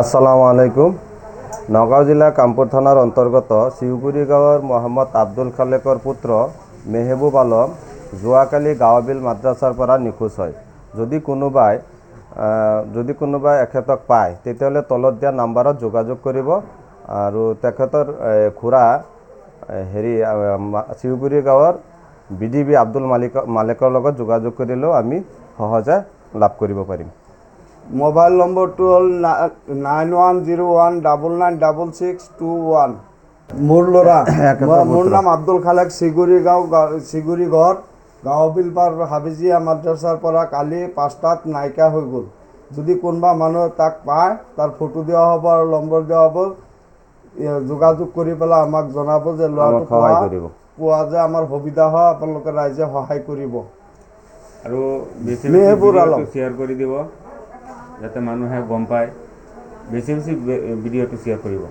আসসালামু আলাইকুম। নগাঁও জিলা কামপুৰ থানাৰ অন্তৰ্গত শিউগুৰি গাঁৱৰ মহম্মদ আব্দুল খালেকৰ পুত্ৰ মেহবুব আলম যোৱাকালি গাঁৱবিল মাদ্ৰাছাৰ পৰা নিখোজ হয়। যদি কোনোবাই যদি কোনোবাই এখেতক পায় তেতিয়াহ'লে তলত দিয়া নাম্বাৰত যোগাযোগ কৰিব আৰু তেখেতৰ খুৰা হেৰি শিউগুৰি গাঁৱৰ B D B Abdul Malik মালিকৰ লগত যোগাযোগ কৰিলেও আমি সহজে লাভ কৰিব পাৰিম। মোবাইল নম্বৰটো হ'ল nine one zero' one double nine double six two one. মোৰ ল'ৰা মোৰ নাম আব্দুল খালেক চিগুৰি গাঁও চিগুৰি ঘৰ গাঁওবিল পাৰ হাবিজিয়া মাদ্ৰাছাৰ পৰা কালি পাঁচটাত নাইকিয়া হৈ গ'ল। যদি কোনোবা মানুহে তাক পায় তাৰ ফটো দিয়া হ'ব আৰু নম্বৰ দিয়া হ'ব। যোগাযোগ কৰি পেলাই আমাক জনাব যে ল'ৰাটো সহায় কৰিব। পোৱা যে আমাৰ সুবিধা হয় আপোনালোকে ৰাইজে সহায় কৰিব। আৰু শ্বেয়াৰ কৰি দিব যাতে মানুহে গম পায়। বেছি বেছি ভিডিঅ'টো শ্বেয়াৰ কৰিব।